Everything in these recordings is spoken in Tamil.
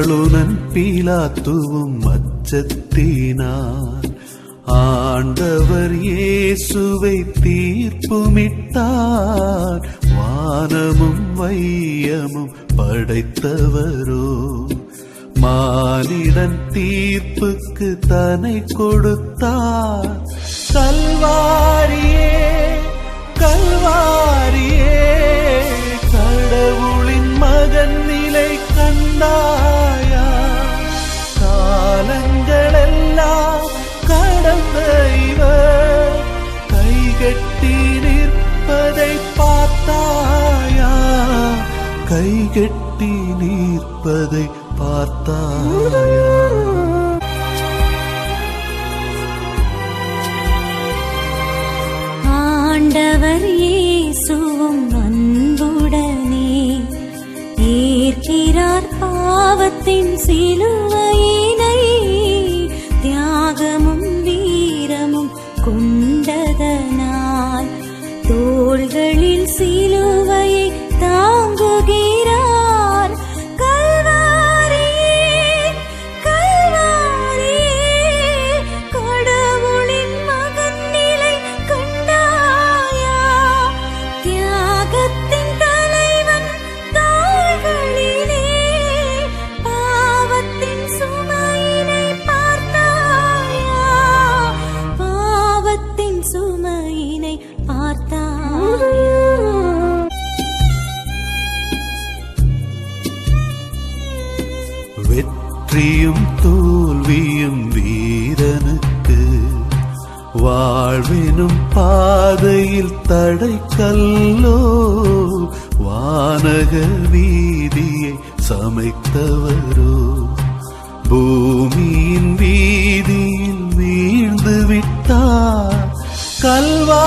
நாளுனன் பீலாத்துவும் அச்சத்தினார் ஆண்டவர் இயேசுவை தீர்ப்புமிட்டார் வானமும் வையமும் படைத்தவரோ மானிடன் தீர்ப்புக்கு தனை கொடுத்தார் கல்வாரியே கல்வாரியே கடவுளின் மகன் நிலை காலங்களெல்லாம் கடந்த இவர் கைகட்டி நிற்பதை பார்த்தாயா? கைகட்டி நிற்பதை பார்த்தாயா? ஆண்டவர் இயேசுவும் அன்புடனே ஏற்கிறார் பாவத்தின் சிலுவையினை. தியாகமும் வீரமும் கொண்டதனால் தோள்களில் சிலு கோயில் தடை கல்லோ வானக வீதியை சமைத்தவரோ. பூமியின் வீதியில் வீழ்ந்து விட்டார் கல்வா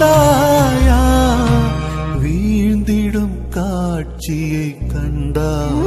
கண்டாயா? வீழ்ந்திடும் காட்சியை கண்டா?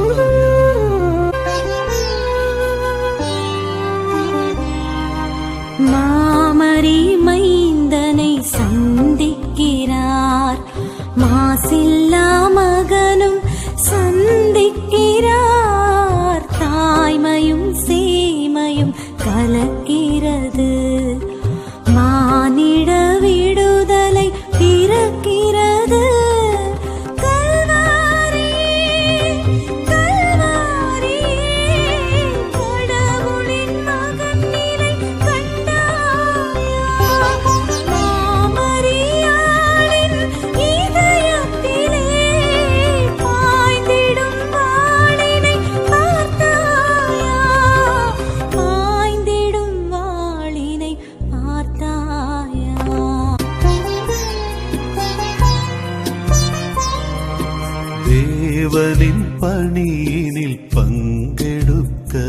தேவனின் பணியினில் பங்கெடுக்க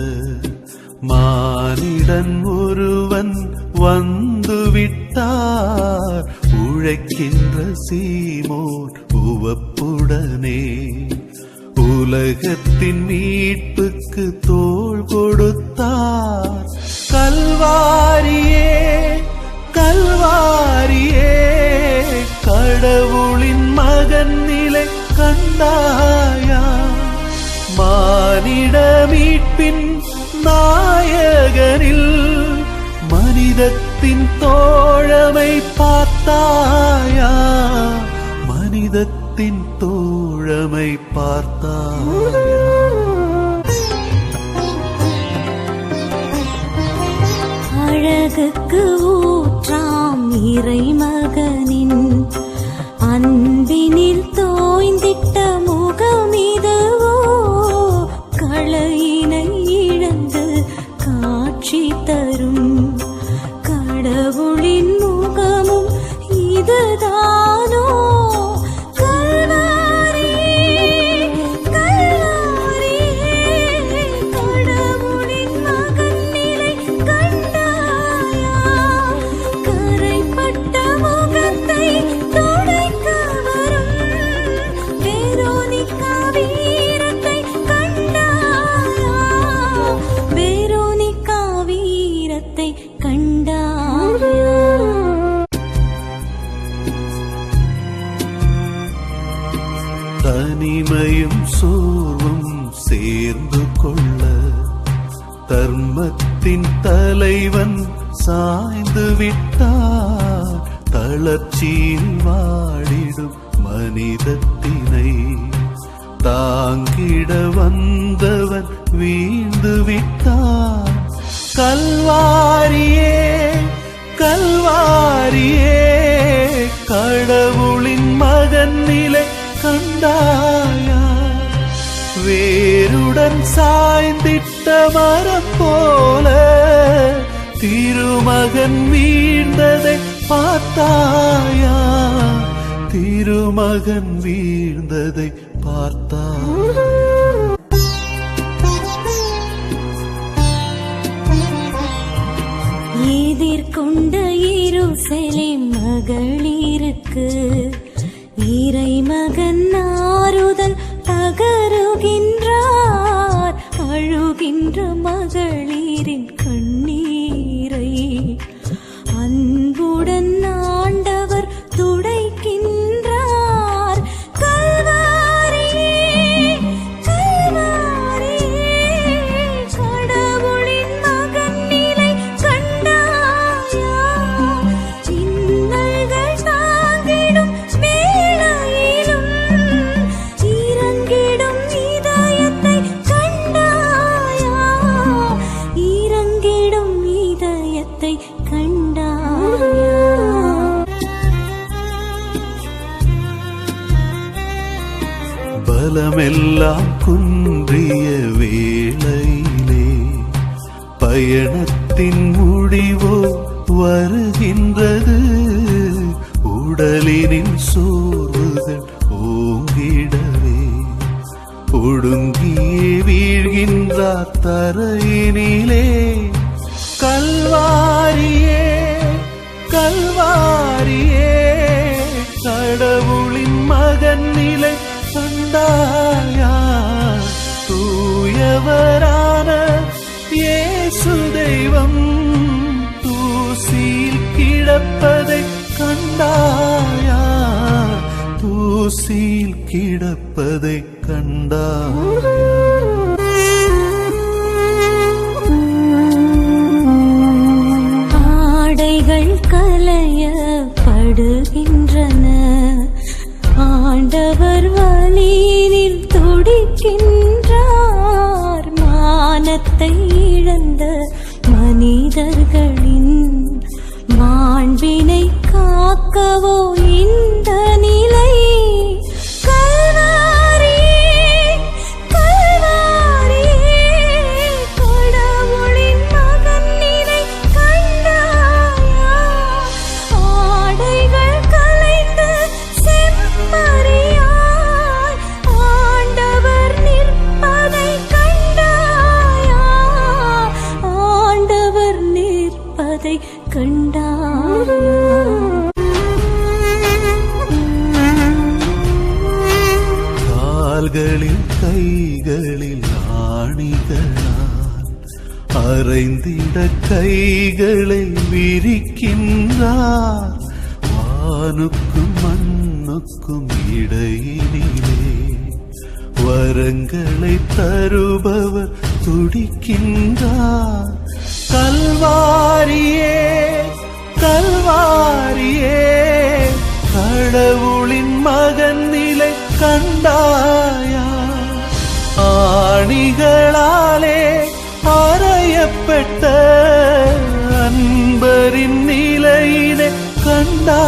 மானிடன் ஒருவன் வந்துவிட்டார். உழைக்கின்ற சீமோன் உவப்புடனே. உலகத்தின் மீட்புக்கு தோல் கொடுத்தார். கல்வாரியே கல்வாரியே கடவுளின் மகன் நிலை கண்டாயா? மானிட மீட்பின் நாயகனில் மனிதத்தின் தோழமை பார்த்தாயா? மனிதத்தின் தோழமை பார்த்தாயா? அழகுக்கு ஊற்றாம் இறை மகனின் அன்பினில் குலத்தின் தலைவன் சாய்ந்து விட்டார். தளர்ச்சியில் வாடிடும் மனிதத்தினை தாங்கிட வந்தவன் வீழ்ந்து விட்டான் கல்வாரியே கல்வாரியே கடவுளின் மகன் நிலை கண்டாயா? வேருடன் சாய்ந்திட்ட மரம் போல திருமகன் வீழ்ந்ததை பார்த்தாயா? திருமகன் வீழ்ந்ததை பார்த்தாயா எதிர்கொண்ட எருசலேம் மகளிருக்கு இறை மகன் ஆறுதல் தகருகின்றார் அழுகின்ற மகளிர் காலமெல்லாம் குன்றிய வேளையிலே பயணத்தின் முடிவோ வருகின்றது. உடலினின் சோர்வுகள் ஓங்கிடவே. ஒடுங்கியே வீழ்கின்றார் தரையினிலே கல்வாரியே கல்வாரி கிடப்பதை கண்டார் ஆடைகள் கலையப்படுகின்றன ஆண்டவர் வழியினில் துடிக்கின்றார். மானத்தை இழந்த மனிதர்களின் மாண்பினை காக்கவோ கைகளை விரிக்கின்றார். வானுக்கும் மண்ணுக்கும் இடையிலே வரங்களை தருபவர் துடிக்கின்றார். கல்வாரியே கல்வாரியே கடவுளின் மகன் நிலை கண்டாயா? ஆணிகளாலே அறையப்பட்ட அன்பரின் நிலையினை கண்டா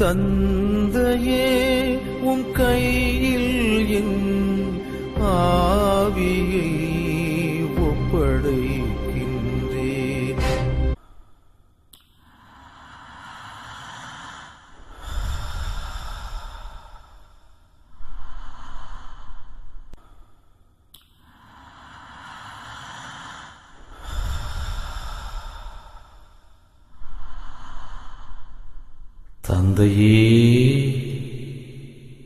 தந்தையே உம் கையில் என் ஆவியை தந்தையே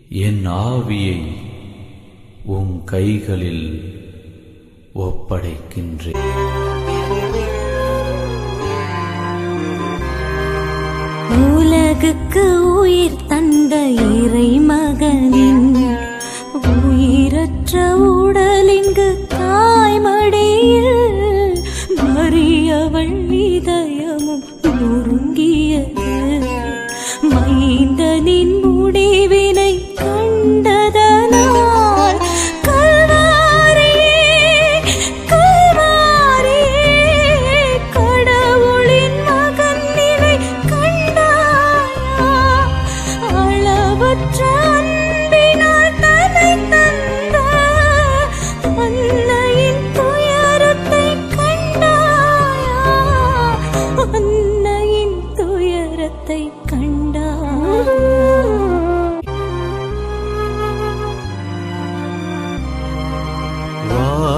என் ஆவியை உம் கைகளில் ஒப்படைக்கின்றேன். உலகுக்கு உயிர் தந்த இறை மகனின் உயிரற்ற உடலிங்கு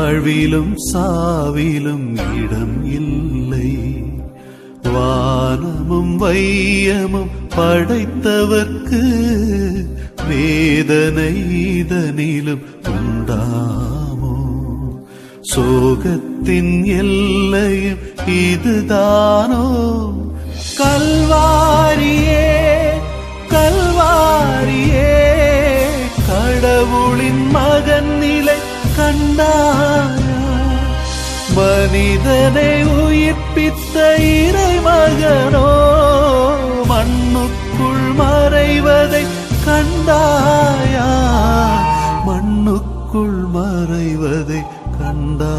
வாழ்விலும் சாவிலும் இடம் இல்லை. வானமும் வையமும் படைத்தவர்க்கு வேதனை இதனிலும் உண்டாமோ? சோகத்தின் எல்லையும் இதுதானோ? கல்வாரியே கல்வாரியே கடவுளின் மகன் கண்டாரா மனிதனை உயிர்ப்பித்த இறைமகனோ மண்ணுக்குள் மறைவதை கண்டாயா? மண்ணுக்குள் மறைவதை கண்டா